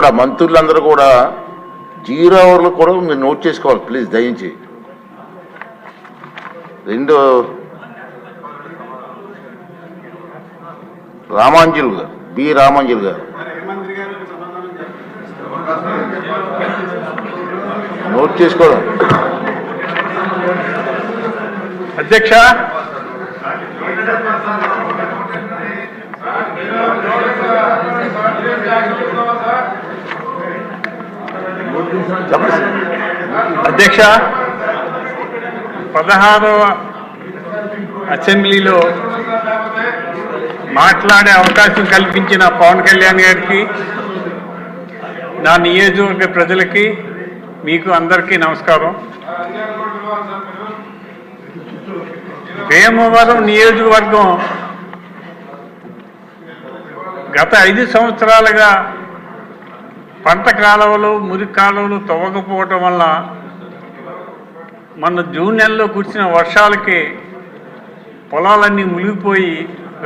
కూడా మంత్రులందరూ కూడా జీరో అవర్లు కూడా మీరు నోట్ చేసుకోవాలి ప్లీజ్ దయించి రెండు రామాంజులు గారు బి రామాంజులు గారు. నోట్ చేసుకోవడం అధ్యక్ష. అధ్యక్ష పదహారవ అసెంబ్లీలో మాట్లాడే అవకాశం కల్పించిన పవన్ కళ్యాణ్ గారికి నా నియోజకవర్గ ప్రజలకి మీకు అందరికీ నమస్కారం. భీమవరం నియోజకవర్గం గత ఐదు సంవత్సరాలుగా పంట కాలువలు మురికి కాలువలు తవ్వకపోవటం వల్ల మన జూన్ నెలలో కురిసిన వర్షాలకి పొలాలన్నీ మునిగిపోయి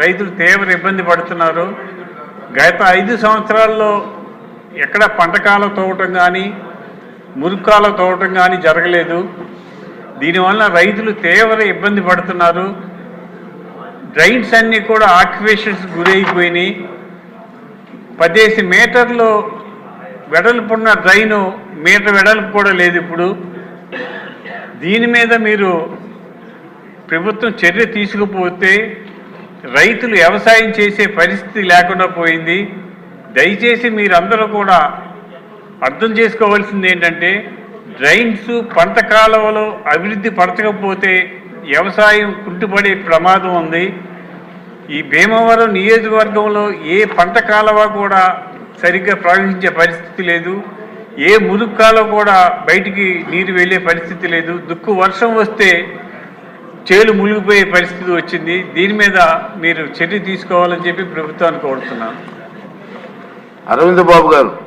రైతులు తీవ్ర ఇబ్బంది పడుతున్నారు. గత ఐదు సంవత్సరాల్లో ఎక్కడ పంట కాలం తవ్వటం కానీ మురికి కాలువ తవ్వటం కానీ జరగలేదు. దీనివల్ల రైతులు తీవ్ర ఇబ్బంది పడుతున్నారు. డ్రైన్స్ అన్నీ కూడా ఆక్యుపేషన్స్ గురైపోయినాయి. పదిహేను మీటర్లు వెడల్పున్న డ్రైను మీటర్ వెడల్పు కూడా లేదు ఇప్పుడు. దీని మీద మీరు ప్రభుత్వం చర్య తీసుకుపోతే రైతులు వ్యవసాయం చేసే పరిస్థితి లేకుండా పోయింది. దయచేసి మీరందరూ కూడా అర్థం చేసుకోవాల్సింది ఏంటంటే డ్రైన్స్ పంట కాలువలో అభివృద్ధి పరచకపోతే వ్యవసాయం కుంటుపడే ప్రమాదం ఉంది. ఈ భీమవరం నియోజకవర్గంలో ఏ పంట కాలువ కూడా సరిగ్గా ప్రవహించే పరిస్థితి లేదు. ఏ మురుక్కాలో కూడా బయటికి నీరు వెళ్ళే పరిస్థితి లేదు. దుక్కు వర్షం వస్తే చేలు మునిగిపోయే పరిస్థితి వచ్చింది. దీని మీద మీరు చర్య తీసుకోవాలని చెప్పి ప్రభుత్వాన్ని కోరుతున్నాను. అరవింద్ బాబు గారు.